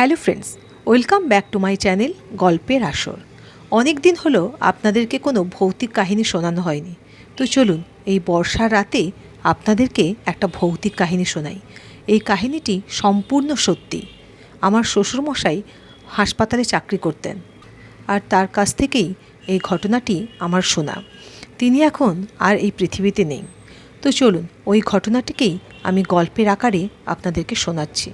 Hello friends, welcome back to my channel গল্পের আসর। অনেক দিন হলো আপনাদেরকে কোনো ভৌতিক কাহিনী শোনানো হয়নি। তো চলুন, এই বর্ষার রাতে আপনাদেরকে একটা ভৌতিক কাহিনী শোনাই। এই কাহিনীটি সম্পূর্ণ সত্যি। আমার শ্বশুরমশাই হাসপাতালে চাকরি করতেন আর তার কাছ থেকেই এই ঘটনাটি আমার শোনা। তিনি এখন আর এই পৃথিবীতে নেই। তো চলুন, ওই ঘটনাটিকেই আমি গল্পের আকারে আপনাদেরকে শোনাচ্ছি।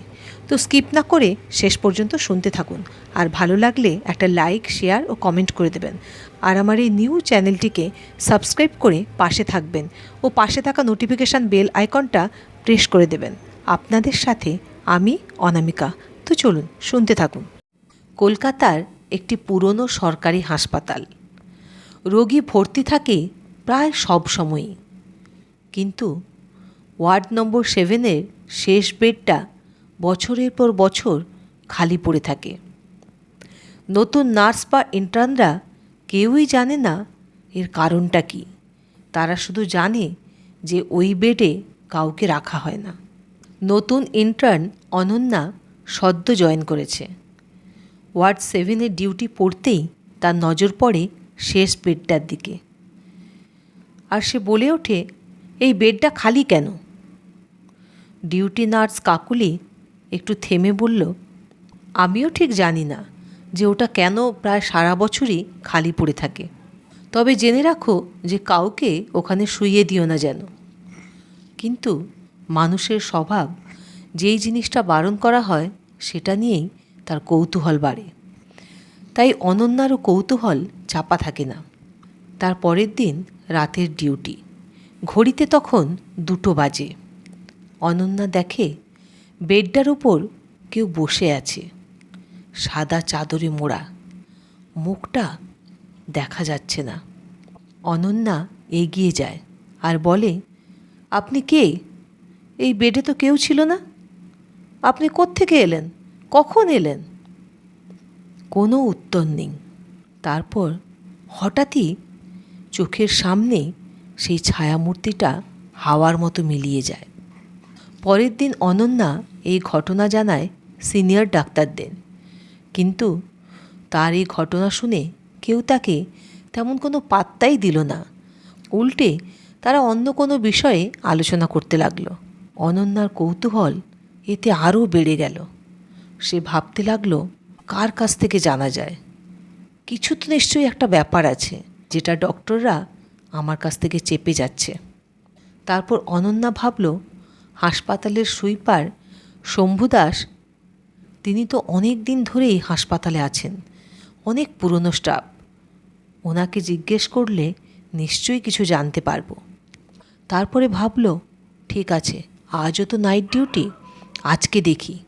তো স্কিপ না করে শেষ পর্যন্ত শুনতে থাকুন, আর ভালো লাগলে একটা লাইক, শেয়ার ও কমেন্ট করে দেবেন। আর আমার এই নিউ চ্যানেলটিকে সাবস্ক্রাইব করে পাশে থাকবেন ও পাশে থাকা নোটিফিকেশান বেল আইকনটা প্রেস করে দেবেন। আপনাদের সাথে আমি অনামিকা। তো চলুন, শুনতে থাকুন। কলকাতার একটি পুরনো সরকারি হাসপাতাল। রোগী ভর্তি থাকে প্রায় সব সময়ই। কিন্তু ওয়ার্ড নম্বর সেভেনের শেষ বেডটা বছরের পর বছর খালি পড়ে থাকে। নতুন নার্স বা ইন্টার্নরা কেউই জানে না এর কারণটা কি। তারা শুধু জানে যে ওই বেডে কাউকে রাখা হয় না। নতুন ইন্টার্ন অনন্যা সদ্য জয়েন করেছে। ওয়ার্ড সেভেনের ডিউটি পড়তেই তার নজর পড়ে শেষ বেডটার দিকে। আর সে বলে ওঠে এই বেডটা খালি কেন? ডিউটি নার্স কাকুলি একটু থেমে বলল, আমিও ঠিক জানি না যে ওটা কেন প্রায় সারা বছরই খালি পড়ে থাকে। তবে জেনে রাখো যে কাউকে ওখানে শুইয়ে দিও না যেন। কিন্তু মানুষের স্বভাব, যেই জিনিসটা বারণ করা হয়, সেটা নিয়েই তার কৌতূহল বাড়ে। তাই অনন্যারও কৌতূহল চাপা থাকে না। তার পরের দিন রাতের ডিউটি। ঘড়িতে তখন দুটো বাজে। অনন্যা দেখে, বেডটার উপর কেউ বসে আছে, সাদা চাদরে মোড়া। মুখটা দেখা যাচ্ছে না। অনন্যা এগিয়ে যায় আর বলে, আপনি কে? এই বেডে তো কেউ ছিল না। আপনি কোত্থেকে এলেন? কখন এলেন? কোনো উত্তর নেই। তারপর হঠাৎই চোখের সামনে সেই ছায়ামূর্তিটা হাওয়ার মতো মিলিয়ে যায়। পরের দিন অনন্যা এই ঘটনা জানায় সিনিয়র ডাক্তারদের। কিন্তু তার এই ঘটনা শুনে কেউ তাকে তেমন কোনো পাত্তাই দিল না। উল্টে তারা অন্য কোনো বিষয়ে আলোচনা করতে লাগল। অনন্যার কৌতূহল এতে আরও বেড়ে গেল। সে ভাবতে লাগল, কার কাছ থেকে জানা যায়? কিছু তো নিশ্চয়ই একটা ব্যাপার আছে, যেটা ডক্টররা আমার কাছ থেকে চেপে যাচ্ছে। তারপর অনন্যা ভাবল, হাসপাতালের সুইপার শম্ভু দাস তিনি তো অনেক দিন ধরেই হাসপাতালে আছেন, অনেক পুরনো স্টাফ। ওনাকে জিজ্ঞেস করলে নিশ্চয়ই কিছু জানতে পারব। তারপরে ভাবল, ঠিক আছে, আজও তো নাইট ডিউটি, আজকে দেখি,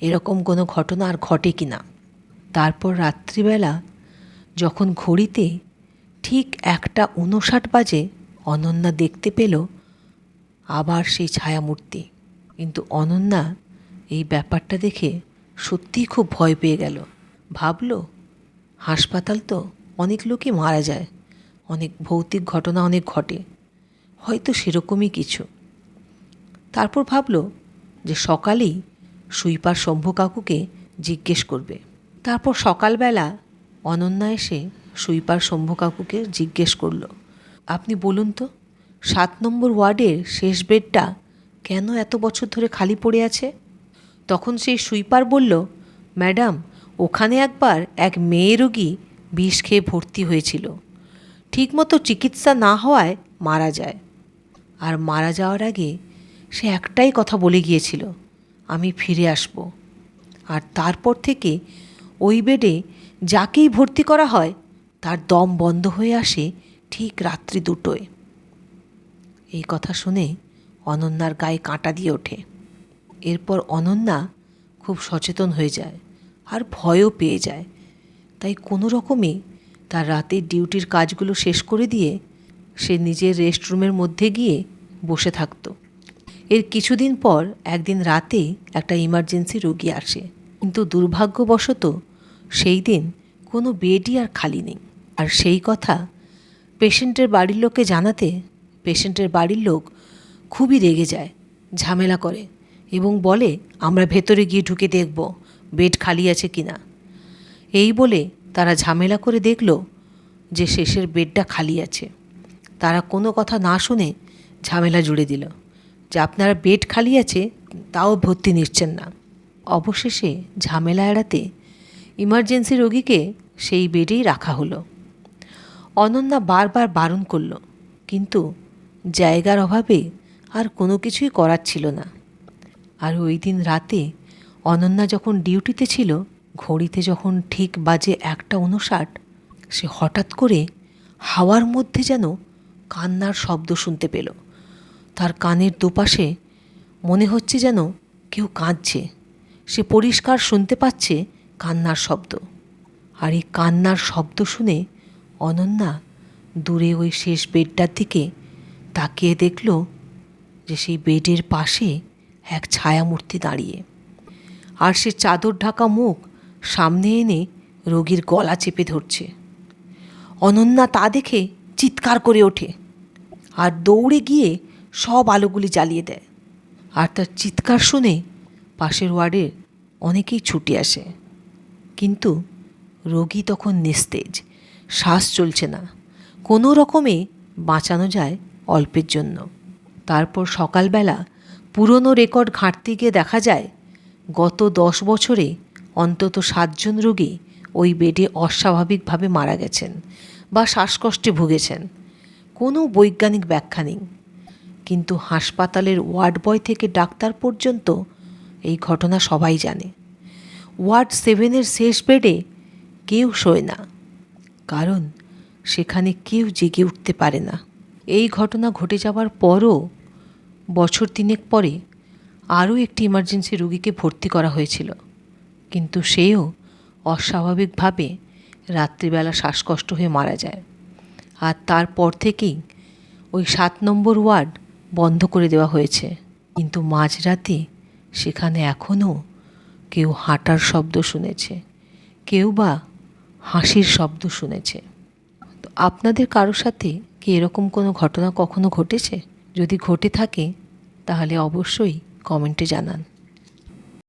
এরকম কোনো ঘটনা আর ঘটে কি না তারপর রাত্রিবেলা যখন ঘড়িতে ঠিক একটা উনষাট বাজে অনন্যা দেখতে পেল আবার সেই ছায়ামূর্তি। কিন্তু অনন্যা এই ব্যাপারটা দেখে সত্যিই খুব ভয় পেয়ে গেল। ভাবল, হাসপাতাল তো অনেক লোকই মারা যায়, অনেক ভৌতিক ঘটনা অনেক ঘটে, হয়তো সেরকমই কিছু। তারপর ভাবল যে সকালেই সুইপার শম্ভু কাকুকে জিজ্ঞেস করবে। তারপর সকালবেলা অনন্যা এসে সুইপার শম্ভু কাকুকে জিজ্ঞেস করল, আপনি বলুন তো, সাত নম্বর ওয়ার্ডের শেষ বেডটা কেন এত বছর ধরে খালি পড়ে আছে? তখন সেই সুইপার বলল, ম্যাডাম, ওখানে একবার এক মেয়ে রোগী বিষ খেয়ে ভর্তি হয়েছিল। ঠিকমতো চিকিৎসা না হওয়ায় মারা যায়। আর মারা যাওয়ার আগে সে একটাই কথা বলে গিয়েছিল, আমি ফিরে আসব। আর তারপর থেকে ওই বেডে যাকেই ভর্তি করা হয় তার দম বন্ধ হয়ে আসে ঠিক রাত্রি দুটোয়। এই কথা শুনে অনন্যার গায়ে কাঁটা দিয়ে ওঠে। এরপর অনন্যা খুব সচেতন হয়ে যায় আর ভয়ও পেয়ে যায়। তাই কোনো রকমে তার রাতের ডিউটির কাজগুলো শেষ করে দিয়ে সে নিজের রেস্টরুমের মধ্যে গিয়ে বসে থাকতো। এর কিছুদিন পর একদিন রাতে একটা ইমার্জেন্সি রোগী আসে। কিন্তু দুর্ভাগ্যবশত সেই দিন কোনো বেডই আর খালি নেই। আর সেই কথা পেশেন্টের বাড়ির লোককে জানাতে পেশেন্টের বাড়ির লোক খুবই রেগে যায়, ঝামেলা করে এবং বলে, আমরা ভেতরে গিয়ে ঢুকে দেখব, বেড খালি আছে কি না এই বলে তারা ঝামেলা করে দেখল যে শেষের বেডটা খালি আছে। তারা কোনো কথা না শুনে ঝামেলা জুড়ে দিল যে, আপনারা বেড খালি আছে, তাও ভর্তি নিচ্ছেন না। অবশেষে ঝামেলা এড়াতে ইমার্জেন্সি রোগীকে সেই বেডেই রাখা হলো। অনন্যা বারবার বারণ করল, কিন্তু জায়গার অভাবে আর কোনো কিছুই করার ছিল না। আর ওই দিন রাতে অনন্যা যখন ডিউটিতে ছিল, ঘড়িতে যখন ঠিক বাজে একটা উনষাট সে হঠাৎ করে হাওয়ার মধ্যে যেন কান্নার শব্দ শুনতে পেল। তার কানের দুপাশে মনে হচ্ছে যেন কেউ কাঁদছে। সে পরিষ্কার শুনতে পাচ্ছে কান্নার শব্দ। আর এই কান্নার শব্দ শুনে অনন্যা দূরে ওই শেষ বেডটার দিকে তাকিয়ে দেখল যে সেই বেডের পাশে এক ছায়ামূর্তি দাঁড়িয়ে। আর সে চাদর ঢাকা মুখ সামনে এনে রোগীর গলা চেপে ধরছে। অনন্যা তা দেখে চিৎকার করে ওঠে আর দৌড়ে গিয়ে সব আলোগুলি জ্বালিয়ে দেয়। আর তার চিৎকার শুনে পাশের ওয়ার্ডের অনেকেই ছুটে আসে। কিন্তু রোগী তখন নিস্তেজ। শ্বাস চলছে না। কোনো রকমে বাঁচানো যায় অল্পের জন্য। তারপর সকালবেলা পুরনো রেকর্ড ঘাঁটতে গিয়ে দেখা যায়, গত দশ বছরে অন্তত সাতজন রোগী ওই বেডে অস্বাভাবিকভাবে মারা গেছেন বা শ্বাসকষ্টে ভুগেছেন। কোনো বৈজ্ঞানিক ব্যাখ্যা নেই। কিন্তু হাসপাতালের ওয়ার্ড বয় থেকে ডাক্তার পর্যন্ত এই ঘটনা সবাই জানে। ওয়ার্ড সেভেনের শেষ বেডে কেউ শোয় না। কারণ সেখানে কেউ জেগে উঠতে পারে না। এই ঘটনা ঘটে যাওয়ার পরও বছর তিনেক পরে আরও একটি ইমার্জেন্সি রুগীকে ভর্তি করা হয়েছিল। কিন্তু সেও অস্বাভাবিকভাবে রাত্রিবেলা শ্বাসকষ্ট হয়ে মারা যায়। আর তারপর থেকেই ওই সাত নম্বর ওয়ার্ড বন্ধ করে দেওয়া হয়েছে। কিন্তু মাঝরাতে সেখানে এখনও কেউ হাঁটার শব্দ শুনেছে। কেউ বা হাসির শব্দ শুনেছে। তো আপনাদের কারোর সাথে কি এরকম কোনো ঘটনা কখনো ঘটেছে? যদি ঘটে থাকে, তাহলে অবশ্যই কমেন্টে জানান।